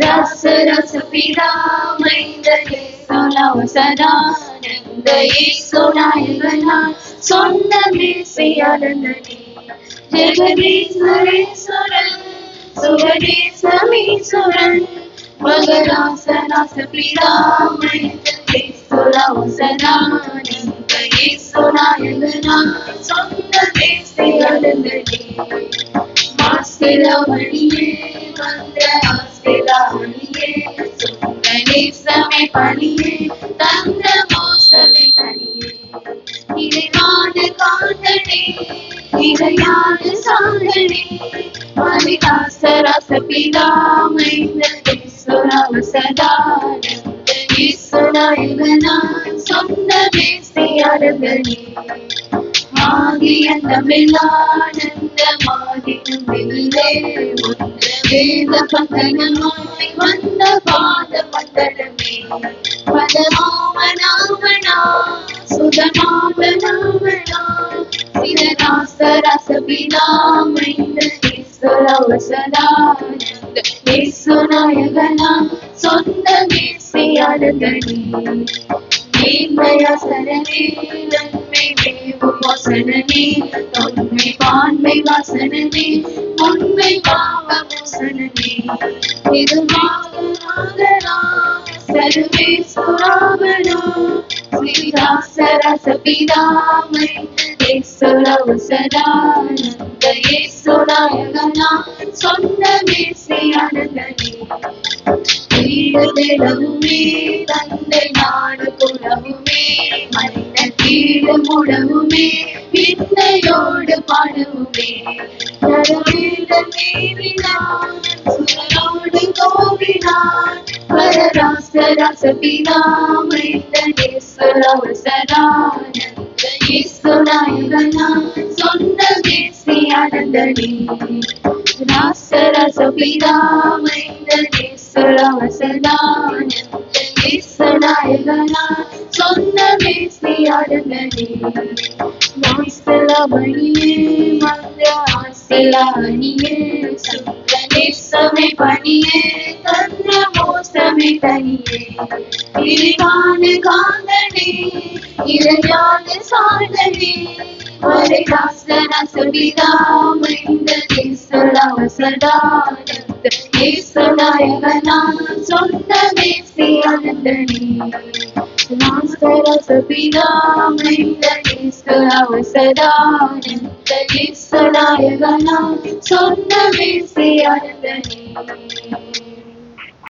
ரச ரச பிதாமைந்தரே சுலாவு சதானந்த ஈசுநாயகனா சொந்த வீசையானந்தரே ஜெகதீஸ்வரேஸ்வரன் சுகதீசமீஸ்வரன் மகராசனாச பிதாமைந்தரே சுலாவு சதானந்த ஈசுநாயகனா சொந்த வீசையானந்தரே மாசிலவழியே வந்த ஆசிலவழியே சுந்தரேசமே பணியே தந்த மோசமே தனியே இறைவான காந்தனே பிதாமைந்த சொந்த தேசியாரதனே ஆகியந்தமிழானந்த மாதினமில்லே ஒன்ற வேத பந்தனமாய் வந்த பாத பந்தனமே பதமாமனாமனா சுதமாமனாமனா சிதநாசரசபிதாமைந்த ஈஸ்வரவசதானந்த ஈஸ்வநாயகனா சொந்த மேசியானதனி மேன்மையாசனே நன்மை மேவும் வாசனனே தொன்மை பான்மை வாசனனே உண்மை பாவமோசனனே இது மாதனா சர்வே ஸ்ரீதாசரச பிதாமை தேசுரவ வீடுதெளவுமே தந்தை நாடு குலவுமே மனித கீழ் முடவுமே விந்தையோடு பாடுவுமே. நரவேட மேவினான் சுரனோடு கோவினான் பரராச ரச பிதாமைந்த சதானந்த ஈஸ்வராயகனா சொந்த தேசியானந்தனே ராசரச பிதாமைந்த சதானந்த ஈஸ்வராயகனா சொந்த தேசியானந்தனே மாசலமணியே பணியே தந்திர மோசமே தனியே இறைவான காந்தனே இறையான சாதனே ஒரு காசன பிதாமைந்த தேசலாவ சதானந்த தேசநாயகனா சொந்த தேசியானந்தனே நாசரச பிதாமைந்த தேசலாவ சதானந்த சொந்த